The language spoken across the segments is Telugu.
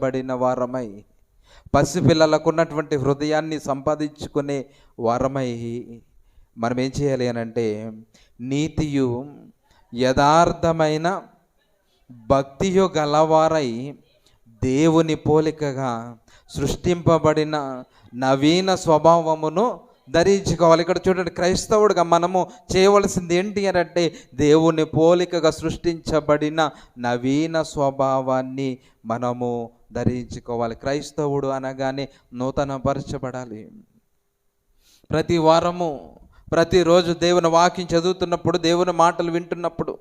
బడిన వారమై పసిపిల్లలకు ఉన్నటువంటి హృదయాన్ని సంపాదించుకునే వారమై మనం ఏం చేయాలి అని అంటే నీతియు యథార్థమైన భక్తియు గలవారై దేవుని పోలికగా సృష్టింపబడిన నవీన స్వభావమును ధరించుకోవాలి. ఇక్కడ చూడండి క్రైస్తవుడిగా మనము చేయవలసింది ఏంటి అని అంటే దేవుని పోలికగా సృష్టించబడిన నవీన స్వభావాన్ని మనము ధరించుకోవాలి. క్రైస్తవుడు అనగానే నూతనపరచబడాలి. ప్రతి వారము ప్రతిరోజు దేవుని వాక్యం చదువుతున్నప్పుడు దేవుని మాటలు వింటున్నప్పుడు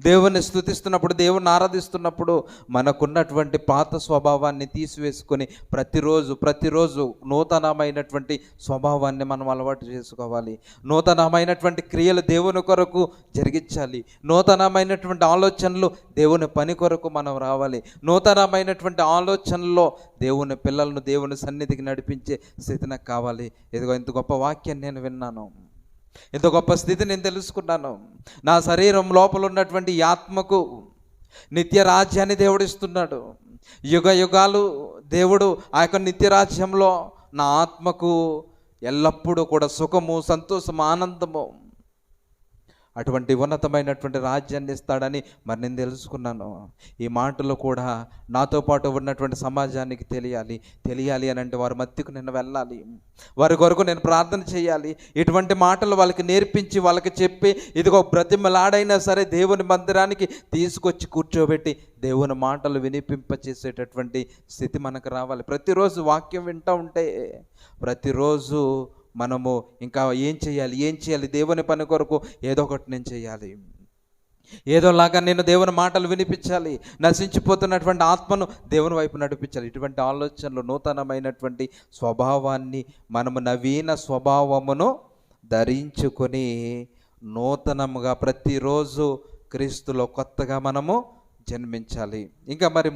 దేవుని స్థుతిస్తున్నప్పుడు దేవుని ఆరాధిస్తున్నప్పుడు మనకున్నటువంటి పాత స్వభావాన్ని తీసివేసుకొని ప్రతిరోజు ప్రతిరోజు నూతనమైనటువంటి స్వభావాన్ని మనం అలవాటు చేసుకోవాలి. నూతనమైనటువంటి క్రియలు దేవుని కొరకు జరిగించాలి. నూతనమైనటువంటి ఆలోచనలు దేవుని పని కొరకు మనం రావాలి. నూతనమైనటువంటి ఆలోచనల్లో దేవుని పిల్లలను దేవుని సన్నిధికి నడిపించే స్థితి నాకు కావాలి. ఇదిగో ఇంత గొప్ప వాక్యాన్ని నేను విన్నాను. ఇంత గొప్ప స్థితి నేను తెలుసుకున్నాను. నా శరీరం లోపల ఉన్నటువంటి ఆత్మకు నిత్య రాజ్యాన్ని దేవుడిస్తున్నాడు యుగ యుగాలు దేవుడు ఆ యొక్క నిత్య రాజ్యంలో నా ఆత్మకు ఎల్లప్పుడూ కూడా సుఖము సంతోషము ఆనందము అటువంటి ఉన్నతమైనటువంటి రాజ్యాన్ని ఇస్తాడని మరి నేను తెలుసుకున్నాను. ఈ మాటలు కూడా నాతో పాటు ఉన్నటువంటి సమాజానికి తెలియాలి. తెలియాలి అని అంటే వారి మధ్యకు నేను వెళ్ళాలి. వారి కొరకు నేను ప్రార్థన చేయాలి. ఇటువంటి మాటలు వాళ్ళకి నేర్పించి వాళ్ళకి చెప్పి ఇదిగో బ్రతిమలాడైనా సరే దేవుని మందిరానికి తీసుకొచ్చి కూర్చోబెట్టి దేవుని మాటలు వినిపింపచేసేటటువంటి స్థితి మనకు రావాలి. ప్రతిరోజు వాక్యం వింటూ ఉంటే ప్రతిరోజు మనము ఇంకా ఏం చేయాలి? ఏం చేయాలి? దేవుని పని కొరకు ఏదో ఒకటి నేను చేయాలి. ఏదోలాగా నేను దేవుని మాటలు వినిపించాలి. నశించిపోతున్నటువంటి ఆత్మను దేవుని వైపు నడిపించాలి. ఇటువంటి ఆలోచనలు నూతనమైనటువంటి స్వభావాన్ని మనము నవీన స్వభావమును ధరించుకొని నూతనముగా ప్రతిరోజు క్రీస్తులో కొత్తగా మనము జన్మించాలి. ఇంకా మరి